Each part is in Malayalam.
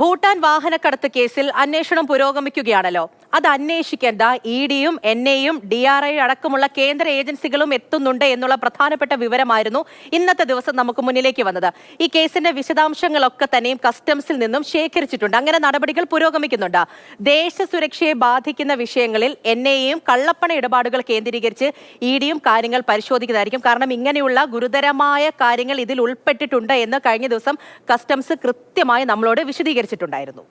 ഭൂട്ടാൻ വാഹനക്കടത്ത് കേസിൽ അന്വേഷണം പുരോഗമിക്കുകയാണല്ലോ. അത് അന്വേഷിക്കേണ്ട ഇ ഡിയും എൻ എയും ഡി ആർ ഐ അടക്കമുള്ള കേന്ദ്ര ഏജൻസികളും എത്തുന്നുണ്ട് എന്നുള്ള പ്രധാനപ്പെട്ട വിവരമായിരുന്നു ഇന്നത്തെ ദിവസം നമുക്ക് മുന്നിലേക്ക് വന്നത്. ഈ കേസിന്റെ വിശദാംശങ്ങളൊക്കെ തന്നെയും കസ്റ്റംസിൽ നിന്നും ശേഖരിച്ചിട്ടുണ്ട്. അങ്ങനെ നടപടികൾ പുരോഗമിക്കുന്നുണ്ട്. ദേശ സുരക്ഷയെ ബാധിക്കുന്ന വിഷയങ്ങളിൽ എൻ എയും കള്ളപ്പണ ഇടപാടുകൾ കേന്ദ്രീകരിച്ച് ഇ ഡിയും കാര്യങ്ങൾ പരിശോധിക്കുന്നതായിരിക്കും. കാരണം ഇങ്ങനെയുള്ള ഗുരുതരമായ കാര്യങ്ങൾ ഇതിൽ ഉൾപ്പെട്ടിട്ടുണ്ട് എന്ന് കഴിഞ്ഞ ദിവസം കസ്റ്റംസ് കൃത്യമായി നമ്മളോട് വിശദീകരിച്ചിട്ടുണ്ടായിരുന്നു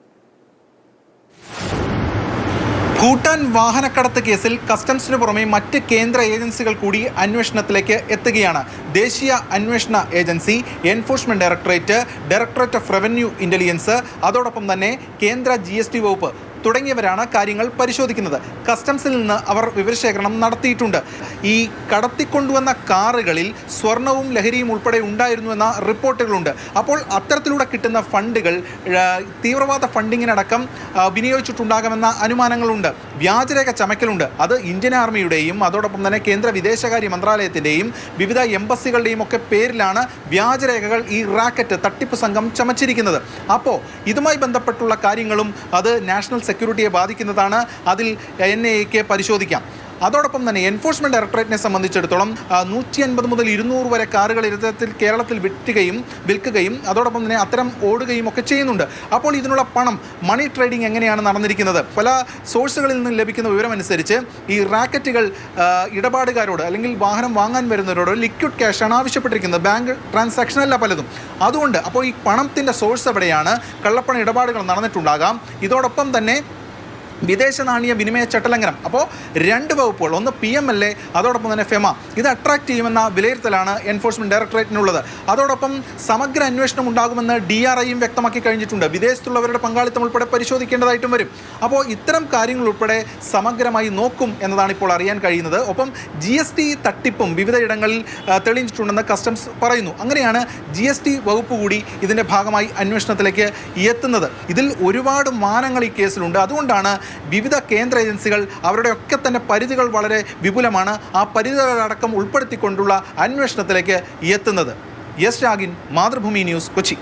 ഭൂട്ടാൻ വാഹനക്കടത്ത് കേസിൽ കസ്റ്റംസിന് പുറമെ മറ്റ് കേന്ദ്ര ഏജൻസികൾ കൂടി അന്വേഷണത്തിലേക്ക് എത്തുകയാണ്. ദേശീയ അന്വേഷണ agency enforcement directorate directorate of revenue intelligence അതോടൊപ്പം തന്നെ കേന്ദ്ര ജി വകുപ്പ്. തുടങ്ങിയവരാണ് കാര്യങ്ങൾ പരിശോധിക്കുന്നത്. കസ്റ്റംസിൽ നിന്ന് അവർ വിവരശേഖരണം നടത്തിയിട്ടുണ്ട്. ഈ കടത്തിക്കൊണ്ടുവന്ന കാറുകളിൽ സ്വർണവും ലഹരിയും ഉൾപ്പെടെ ഉണ്ടായിരുന്നു എന്ന റിപ്പോർട്ടുകളുണ്ട്. അപ്പോൾ അത്തരത്തിലൂടെ കിട്ടുന്ന ഫണ്ടുകൾ തീവ്രവാദ ഫണ്ടിങ്ങിനടക്കം വിനിയോഗിച്ചിട്ടുണ്ടാകുമെന്ന അനുമാനങ്ങളുണ്ട്. വ്യാജരേഖ ചമക്കലുണ്ട് അത് ഇന്ത്യൻ ആർമിയുടെയും അതോടൊപ്പം തന്നെ കേന്ദ്ര വിദേശകാര്യ മന്ത്രാലയത്തിന്റെയും വിവിധ എംബസികളുടെയും ഒക്കെ പേരിലാണ് വ്യാജരേഖകൾ ഈ റാക്കറ്റ് തട്ടിപ്പ് സംഘം ചമച്ചിരിക്കുന്നത്. അപ്പോൾ ഇതുമായി ബന്ധപ്പെട്ടുള്ള കാര്യങ്ങളും അത് നാഷണൽ സെക്യൂരിറ്റിയെ ബാധിക്കുന്നതാണ്. അതിൽ എൻ പരിശോധിക്കാം. അതോടൊപ്പം തന്നെ എൻഫോഴ്സ്മെന്റ് ഡയറക്ടറേറ്റിനെ സംബന്ധിച്ചിടത്തോളം നൂറ്റി അൻപത് മുതൽ ഇരുന്നൂറ് വരെ കാറുകൾ ഇത്തരത്തിൽ കേരളത്തിൽ വിറ്റുകയും വിൽക്കുകയും അതോടൊപ്പം തന്നെ അത്തരം ഓടുകയും ഒക്കെ ചെയ്യുന്നുണ്ട്. അപ്പോൾ ഇതിനുള്ള പണം മണി ട്രേഡിംഗ് എങ്ങനെയാണ് നടന്നിരിക്കുന്നത്? പല സോഴ്സുകളിൽ നിന്ന് ലഭിക്കുന്ന വിവരമനുസരിച്ച് ഈ റാക്കറ്റുകൾ ഇടപാടുകാരോട് അല്ലെങ്കിൽ വാഹനം വാങ്ങാൻ വരുന്നവരോട് ലിക്വിഡ് ക്യാഷാണ് ആവശ്യപ്പെട്ടിരിക്കുന്നത്. ബാങ്ക് ട്രാൻസാക്ഷൻ അല്ല പലതും. അതുകൊണ്ട് അപ്പോൾ ഈ പണത്തിന്റെ സോഴ്സ് എവിടെയാണ്? കള്ളപ്പണ ഇടപാടുകൾ നടന്നിട്ടുണ്ടാകാം. ഇതോടൊപ്പം തന്നെ വിദേശ നാണയ വിനിമയ ചട്ടലംഘനം. അപ്പോൾ രണ്ട് വകുപ്പുകൾ ഒന്ന് പി എം എൽ എ അതോടൊപ്പം തന്നെ ഫെമ. ഇത് അട്രാക്ട് ചെയ്യുമെന്ന വിലയിരുത്തലാണ് എൻഫോഴ്സ്മെന്റ് ഡയറക്ടറേറ്റിനുള്ളത് അതോടൊപ്പം സമഗ്ര അന്വേഷണം ഉണ്ടാകുമെന്ന് ഡി ആർ ഐയും വ്യക്തമാക്കി കഴിഞ്ഞിട്ടുണ്ട്. വിദേശത്തുള്ളവരുടെ പങ്കാളിത്തം ഉൾപ്പെടെ പരിശോധിക്കേണ്ടതായിട്ടും വരും. അപ്പോൾ ഇത്തരം കാര്യങ്ങൾ ഉൾപ്പെടെ സമഗ്രമായി നോക്കും എന്നതാണ് ഇപ്പോൾ അറിയാൻ കഴിയുന്നത്. ഒപ്പം ജി എസ് ടി തട്ടിപ്പും വിവിധയിടങ്ങളിൽ ആ, തെളിയിച്ചിട്ടുണ്ടെന്ന് കസ്റ്റംസ് പറയുന്നു. അങ്ങനെയാണ് ജി എസ് ടി വകുപ്പ് കൂടി ഇതിന്റെ ഭാഗമായി അന്വേഷണത്തിലേക്ക് എത്തുന്നത്. ഇതിൽ ഒരുപാട് മാനങ്ങൾ ഈ കേസിലുണ്ട്. അതുകൊണ്ടാണ് വിവിധ കേന്ദ്ര ഏജൻസികൾ അവരുടെയൊക്കെ തന്നെ പരിധികൾ വളരെ വിപുലമാണ് ആ പരിധികളടക്കം ഉൾപ്പെടുത്തിക്കൊണ്ടുള്ള അന്വേഷണത്തിലേക്ക് എത്തുന്നത്. Yes Ragin Mathrubhumi news Kochi.